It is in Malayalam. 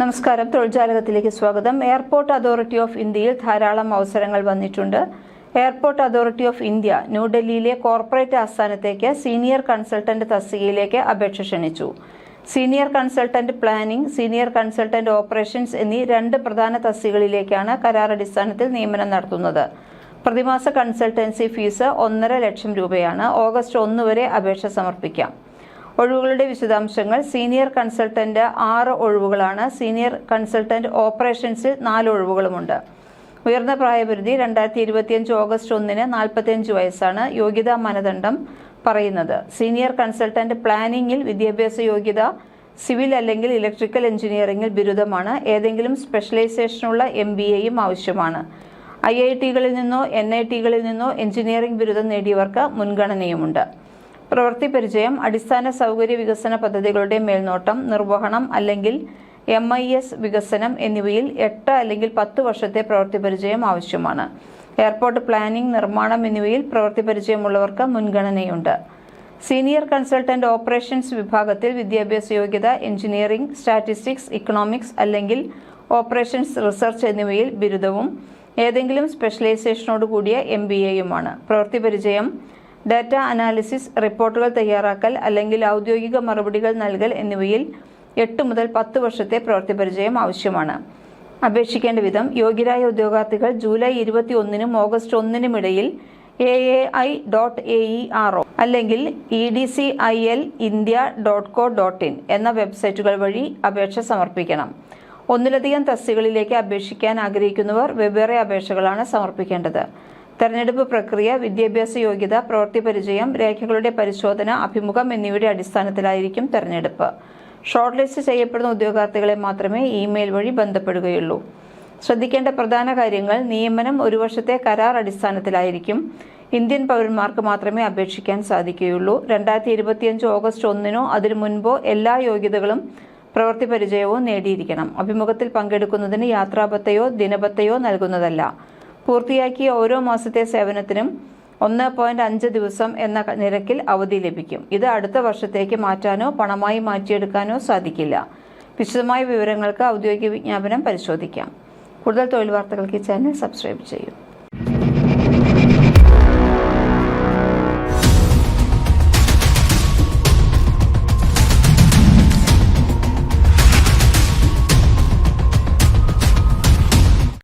നമസ്കാരം. തൊഴിൽജാലകത്തിലേക്ക് സ്വാഗതം. എയർപോർട്ട് അതോറിറ്റി ഓഫ് ഇന്ത്യയിൽ ധാരാളം അവസരങ്ങൾ വന്നിട്ടുണ്ട്. എയർപോർട്ട് അതോറിറ്റി ഓഫ് ഇന്ത്യ ന്യൂഡൽഹിയിലെ കോർപ്പറേറ്റ് ആസ്ഥാനത്തേക്ക് സീനിയർ കൺസൾട്ടന്റ് തസ്തികയിലേക്ക് അപേക്ഷ ക്ഷണിച്ചു. Senior consultant planning senior consultant operations എന്നീ രണ്ട് പ്രധാന തസ്തികകളിലേക്കാണ് കരാർ അടിസ്ഥാനത്തിൽ നിയമനം നടത്തുന്നത്. പ്രതിമാസ കൺസൾട്ടൻസി ഫീസ് ഒന്നര ലക്ഷം രൂപയാണ്. ഓഗസ്റ്റ് ഒന്ന് വരെ അപേക്ഷ സമർപ്പിക്കാം. ഒഴിവുകളുടെ വിശദാംശങ്ങൾ സീനിയർ കൺസൾട്ടന്റ് ആറ് ഒഴിവുകളാണ്. സീനിയർ കൺസൾട്ടന്റ് ഓപ്പറേഷൻസിൽ നാല് ഒഴിവുകളുമുണ്ട്. ഉയർന്ന പ്രായപരിധി രണ്ടായിരത്തി ഇരുപത്തിയഞ്ച് ഓഗസ്റ്റ് ഒന്നിന് നാൽപ്പത്തിയഞ്ച് വയസ്സാണ് യോഗ്യതാ മാനദണ്ഡം പറയുന്നത്. സീനിയർ കൺസൾട്ടന്റ് പ്ലാനിംഗിൽ വിദ്യാഭ്യാസ യോഗ്യത സിവിൽ അല്ലെങ്കിൽ ഇലക്ട്രിക്കൽ എഞ്ചിനീയറിംഗിൽ ബിരുദമാണ്. ഏതെങ്കിലും സ്പെഷ്യലൈസേഷനുള്ള എം ബി എയും ആവശ്യമാണ്. ഐ ഐ ടികളിൽ നിന്നോ എൻ ഐ ടികളിൽ നിന്നോ എഞ്ചിനീയറിംഗ് ബിരുദം നേടിയവർക്ക് മുൻഗണനയുമുണ്ട്. പ്രവൃത്തി പരിചയം അടിസ്ഥാന സൗകര്യ വികസന പദ്ധതികളുടെ മേൽനോട്ടം നിർവഹണം അല്ലെങ്കിൽ എം ഐ എസ് വികസനം എന്നിവയിൽ എട്ട് അല്ലെങ്കിൽ പത്ത് വർഷത്തെ പ്രവൃത്തി പരിചയം ആവശ്യമാണ്. എയർപോർട്ട് പ്ലാനിംഗ് നിർമ്മാണം എന്നിവയിൽ പ്രവൃത്തി പരിചയമുള്ളവർക്ക് മുൻഗണനയുണ്ട്. സീനിയർ കൺസൾട്ടന്റ് ഓപ്പറേഷൻസ് വിഭാഗത്തിൽ വിദ്യാഭ്യാസ യോഗ്യത എഞ്ചിനീയറിംഗ് സ്റ്റാറ്റിസ്റ്റിക്സ് ഇക്കണോമിക്സ് അല്ലെങ്കിൽ ഓപ്പറേഷൻസ് റിസർച്ച് എന്നിവയിൽ ബിരുദവും ഏതെങ്കിലും സ്പെഷ്യലൈസേഷനോട് കൂടിയ എം ബി എയുമാണ് പ്രവൃത്തി പരിചയം ഡാറ്റ അനാലിസിസ് റിപ്പോർട്ടുകൾ തയ്യാറാക്കൽ അല്ലെങ്കിൽ ഔദ്യോഗിക മറുപടികൾ നൽകൽ എന്നിവയിൽ എട്ട് മുതൽ പത്ത് വർഷത്തെ പ്രവൃത്തി പരിചയം ആവശ്യമാണ്. അപേക്ഷിക്കേണ്ട വിധം യോഗ്യരായ ഉദ്യോഗാർത്ഥികൾ ജൂലൈ ഇരുപത്തി ഒന്നിനും ഓഗസ്റ്റ് ഒന്നിനും ഇടയിൽ A A I dot A E R O അല്ലെങ്കിൽ E D C I L India dot co dot in എന്ന വെബ്സൈറ്റുകൾ വഴി അപേക്ഷ സമർപ്പിക്കണം. ഒന്നിലധികം തസ്തികളിലേക്ക് അപേക്ഷിക്കാൻ ആഗ്രഹിക്കുന്നവർ വെവ്വേറെ അപേക്ഷകളാണ് സമർപ്പിക്കേണ്ടത്. തെരഞ്ഞെടുപ്പ് പ്രക്രിയ വിദ്യാഭ്യാസ യോഗ്യത പ്രവൃത്തി പരിചയം രേഖകളുടെ പരിശോധന അഭിമുഖം എന്നിവയുടെ അടിസ്ഥാനത്തിലായിരിക്കും തെരഞ്ഞെടുപ്പ്. ഷോർട്ട് ലിസ്റ്റ് ചെയ്യപ്പെടുന്ന ഉദ്യോഗാർത്ഥികളെ മാത്രമേ ഇമെയിൽ വഴി ബന്ധപ്പെടുകയുള്ളൂ. ശ്രദ്ധിക്കേണ്ട പ്രധാന കാര്യങ്ങൾ നിയമനം ഒരു വർഷത്തെ കരാർ അടിസ്ഥാനത്തിലായിരിക്കും. ഇന്ത്യൻ പൗരന്മാർക്ക് മാത്രമേ അപേക്ഷിക്കാൻ സാധിക്കുകയുള്ളൂ. രണ്ടായിരത്തി ഇരുപത്തിയഞ്ച് ഓഗസ്റ്റ് ഒന്നിനോ അതിനു മുൻപോ എല്ലാ യോഗ്യതകളും പ്രവൃത്തി പരിചയവും നേടിയിരിക്കണം. അഭിമുഖത്തിൽ പങ്കെടുക്കുന്നതിന് യാത്രാപത്തയോ ദിനപത്തയോ നൽകുന്നതല്ല. പൂർത്തിയാക്കിയ ഓരോ മാസത്തെ സേവനത്തിനും ഒന്ന് പോയിന്റ് അഞ്ച് ദിവസം എന്ന നിരക്കിൽ അവധി ലഭിക്കും. ഇത് അടുത്ത വർഷത്തേക്ക് മാറ്റാനോ പണമായി മാറ്റിയെടുക്കാനോ സാധിക്കില്ല. വിശദമായ വിവരങ്ങൾക്ക് ഔദ്യോഗിക വിജ്ഞാപനം പരിശോധിക്കാം. കൂടുതൽ തൊഴിൽ വാർത്തകൾക്ക് ചാനൽ സബ്സ്ക്രൈബ് ചെയ്യൂ.